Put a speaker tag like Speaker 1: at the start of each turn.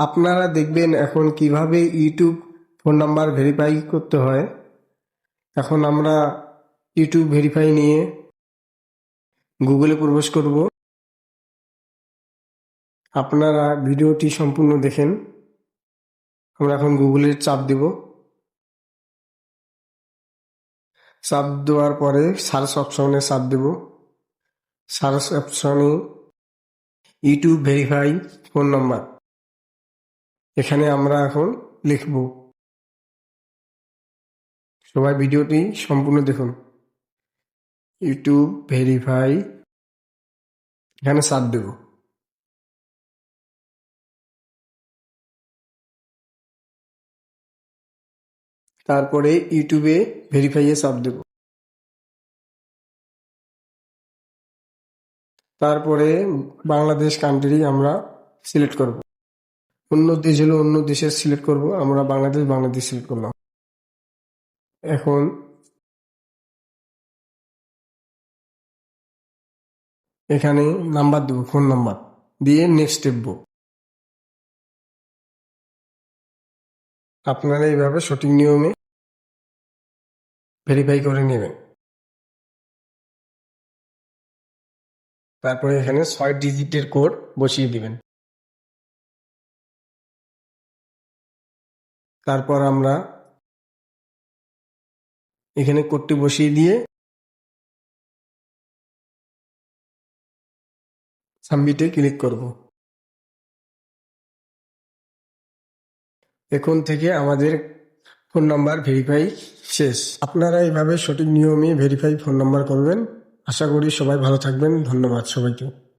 Speaker 1: আপনারা দেখবেন এখন কীভাবে ইউটিউব ফোন নাম্বার ভেরিফাই করতে হয়। এখন আমরা ইউটিউব ভেরিফাই নিয়ে গুগলে প্রবেশ করব। আপনারা ভিডিওটি সম্পূর্ণ দেখেন। আমরা এখন গুগলের চাপ দেব। চাপ দেওয়ার পরে সার্চ অপশনে চাপ দেব। সার্চ অপশনে ইউটিউব ভেরিফাই ফোন নাম্বার এখানে আমরা এখন লিখব। সবাই ভিডিওটি সম্পূর্ণ দেখুন। ইউটিউব ভেরিফাই, এখানে চাপ দেব। তারপরে ইউটিউবে ভেরিফাইয়ে চাপ দেব। তারপরে বাংলাদেশ কান্ট্রি আমরা সিলেক্ট করব। অন্য দেশ হলে অন্য দেশের সিলেক্ট করব, আমরা বাংলাদেশ বাংলাদেশ সিলেক্ট করলাম। এখন এখানে নাম্বার দেবো ফোন নাম্বার দিয়ে নেক্সট টিপব আপনারা এইভাবে সঠিক নিয়মে ভেরিফাই করে নেবেন। তারপরে এখানে ছয় ডিজিটের কোড বসিয়ে দিবেন। তারপর আমরা এখানে কোডটি বসিয়ে দিয়ে সাবমিটে ক্লিক করব। এখন থেকে আমাদের ফোন নাম্বার ভেরিফাই শেষ। আপনারা এইভাবে সঠিক নিয়মে ভেরিফাই ফোন নাম্বার করবেন। আশা করি সবাই ভালো থাকবেন। ধন্যবাদ সবাইকে।